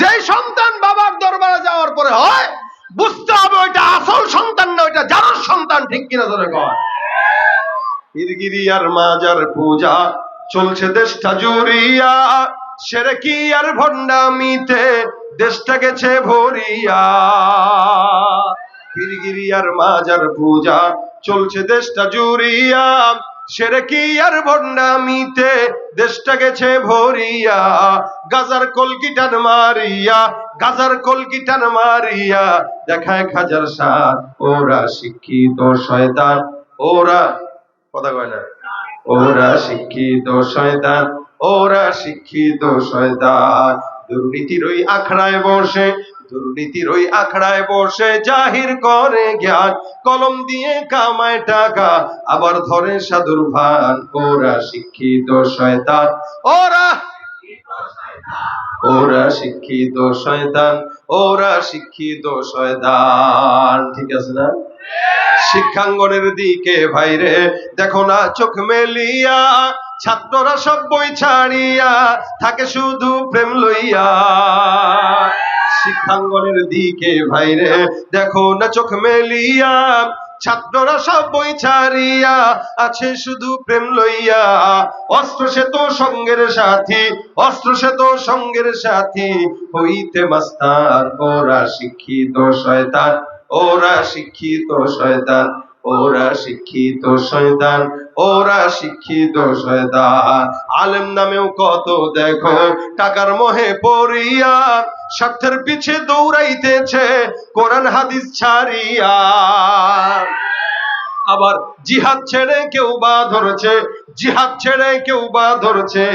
যেই সন্তান বাবার দরবারে যাওয়ার পরে হয়, বুঝতে হবে ওইটা আসল সন্তান না, ওইটা যার সন্তান ঠিক কিনা ধরে পীরগিরি আর মাজার পূজা, চলছে দেশটা জুড়িয়া, সেরে কি আর ভণ্ডামিতে দেশটা গেছে ভরিয়া। পীরগিরি আর মাজার পূজা, চলছে দেশটা জুড়িয়া দেশটা গেছে ভরিয়া, গাজার কলকিটান মারিয়া, গাজার কলকিটান মারিয়া। দেখায় খাজার সার ওরা শিক্ষিত শয়তান, ওরা, কথা কয় না, ওরা শিক্ষিত শয়তান, ওরা শিক্ষিত শয়তান। দুর্নীতির ওই আখড়ায় বসে দুর্নীতির ওই আখড়ায় বসে জাহির করে জ্ঞান। কলম দিয়ে কামায় টাকা, আবার ধরে সাধুর ভান। ওরা শিক্ষিত শয়তান। ওরা ওরা শিক্ষিত শয়তান। ওরা শিক্ষিত শয়তান। ঠিক আছে না? শিক্ষাঙ্গনের দিকে ভাইরে, দেখো না চোখ মেলিয়া। ছাত্ররা সব বই ছাড়িয়া, থাকে শুধু প্রেম লইয়া। শিক্ষাঙ্গনের দিকে ভাইরে, দেখো না চোখ মেলিয়া, ছাত্ররা সব বই ছাড়িয়া আছে শুধু প্রেম লইয়া। অস্ত্র সে তো সঙ্গের সাথী, অস্ত্র সে তো সঙ্গের সাথী। হইতে মাস্তার, ওরা শিক্ষিত শয়তান, ওরা শিক্ষিত শয়তান। ওরা শিক্ষিত শয়তান, ওরা শিক্ষিত শয়তান। আলেম নামেও কত দেখো, টাকার মোহে পড়িয়া স্বার্থের পিছে দৌড়াইতেছে, কোরআন হাদিস ছাড়িয়া। আবার জিহাদ ছেড়ে কেউ বা ধরছে, জিহাদ ছেড়ে কেউ বা ধরছে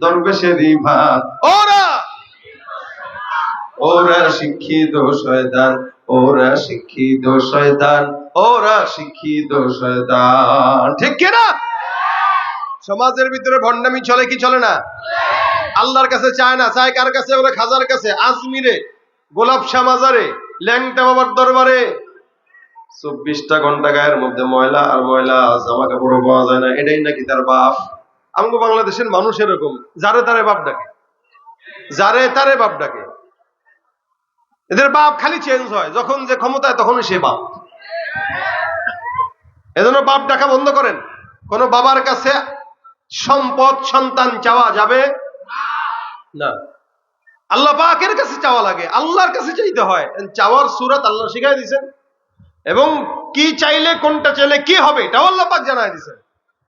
দরবেশেরই ভাত ওরা! ওরা শিক্ষিত শয়তান, ওরা শিক্ষিত শয়তান। ওরা শিক্ষিত ঠিক সমাজের ভিতরে ভণ্ডামি চলে কি চলে না? আল্লাহর কাছে চায় না, চায় কার কাছে? খাজার কাছে, আজমিরে, গোলাপ ল্যাংটা বাবার দরবারে। চব্বিশটা ঘণ্টা গায়ের মধ্যে ময়লা আর ময়লা জামা কাপড়ও পাওয়া যায় না, এটাই নাকি তার বাপ? আমগো বাংলাদেশের মানুষ এরকম, যারে তারে বাপ ডাকে। যারে তারে বাপ ডাকে। এদের বাপ খালি চেঞ্জ হয়, যখন যে ক্ষমতায় তখনই সে বাপ। এজন্য বাপ ডাকা বন্ধ করেন। কোন বাবার কাছে সম্পদ, সন্তান চাওয়া যাবে? না। আল্লাহ পাকের কাছে চাওয়া লাগে। আল্লাহর কাছে চাইতে হয়। চাওয়ার সুরত আল্লাহ শিখাই দিয়েছেন। এবং কি চাইলে, কোনটা চাইলে, কি হবে, এটাও আল্লাহ পাক জানাই দিয়েছেন।